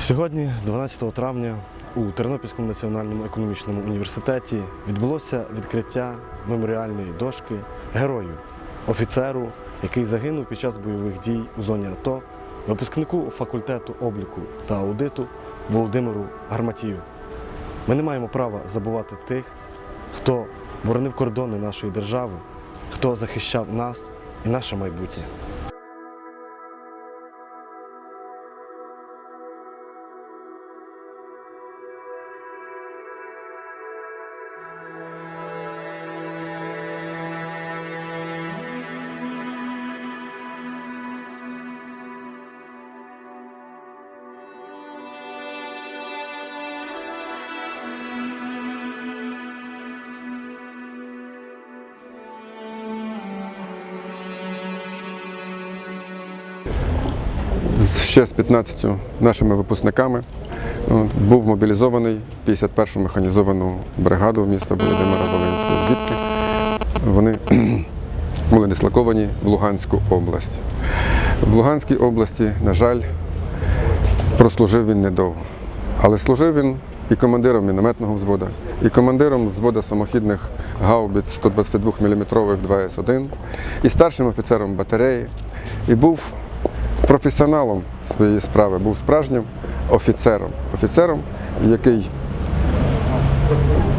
Сьогодні, 12 травня, у Тернопільському національному економічному університеті відбулося відкриття меморіальної дошки герою, офіцеру, який загинув під час бойових дій у зоні АТО, випускнику факультету обліку та аудиту Володимиру Гарматію. Ми не маємо права забувати тих, хто боронив кордони нашої держави, хто захищав нас і наше майбутнє. Ще з 15 нашими випускниками був мобілізований в 51-му механізовану бригаду міста Володимира Волинського, звідки вони були дислоковані в Луганську область. В Луганській області, на жаль, прослужив він недовго. Але служив він і командиром мінометного взводу, і командиром взводу самохідних гаубиць 122 мм 2С1, і старшим офіцером батареї, і був професіоналом своєї справи, був справжнім офіцером, офіцером, який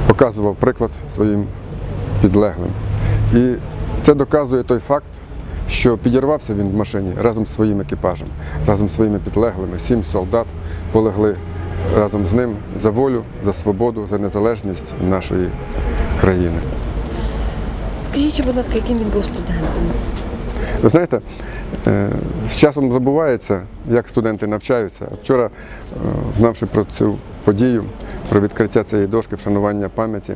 показував приклад своїм підлеглим. І це доказує той факт, що підірвався він в машині разом з своїм екіпажем, разом з своїми підлеглими. Сім солдат полегли разом з ним за волю, за свободу, за незалежність нашої країни. Скажіть, будь ласка, яким він був студентом? Ви знаєте, е, з часом забувається, як студенти навчаються. Вчора, е, знавши про цю подію, про відкриття цієї дошки, вшанування пам'яті,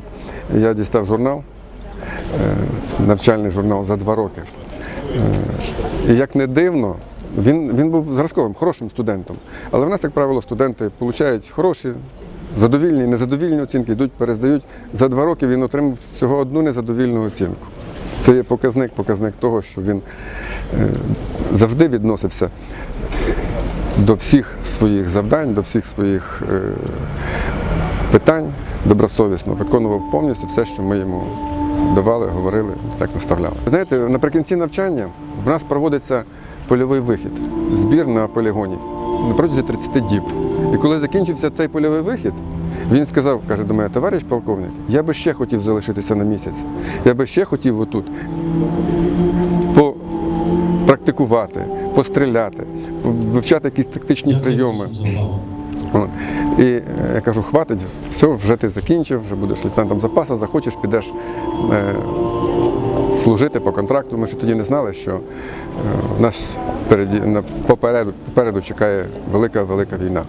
я дістав журнал, е, навчальний журнал за два роки. І як не дивно, він, він був зразковим, хорошим студентом. Але в нас, як правило, студенти отримують хороші, задовільні, незадовільні оцінки, йдуть, перездають. За два роки він отримав всього одну незадовільну оцінку. Це є показник, показник того, що він е, завжди відносився до всіх своїх завдань, до всіх своїх е, питань добросовісно, виконував повністю все, що ми йому давали, говорили, так наставляли. Знаєте, наприкінці навчання в нас проводиться польовий вихід, збір на полігоні на протязі 30 діб. І коли закінчився цей польовий вихід, він сказав, каже до мене, товариш полковник, я би ще хотів залишитися на місяць. Я би ще хотів отут попрактикувати, постріляти, вивчати якісь тактичні прийоми. І е, я кажу, хватить, все, вже ти закінчив, вже будеш лейтенантом запасу, захочеш, підеш е, служити по контракту. Ми ще тоді не знали, що е, нас впереді, попереду, попереду чекає велика-велика війна.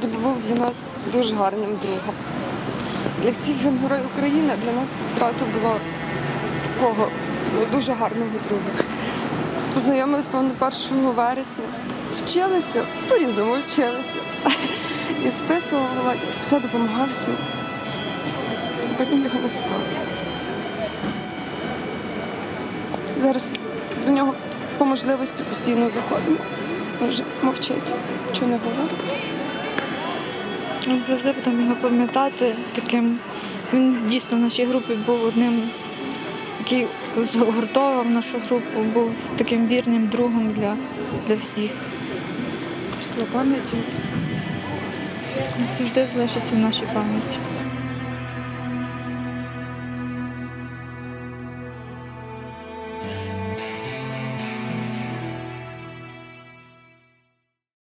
Володя був для нас дуже гарним другом. Для всіх він герой України, для нас втрата була такого ну, дуже гарного друга. Познайомились, певно, 1 вересня. Вчилися, по-різному вчилися. І списував Володя, все допомагав всім. Потім його не стало. Зараз до нього по можливості постійно заходимо. Вже мовчить, нічого не говорить. Ми завжди будемо його пам'ятати таким. Він дійсно в нашій групі був одним, який згуртовував нашу групу, був таким вірним другом для, для всіх. Світла пам'яті. Завжди залишиться в нашій пам'яті.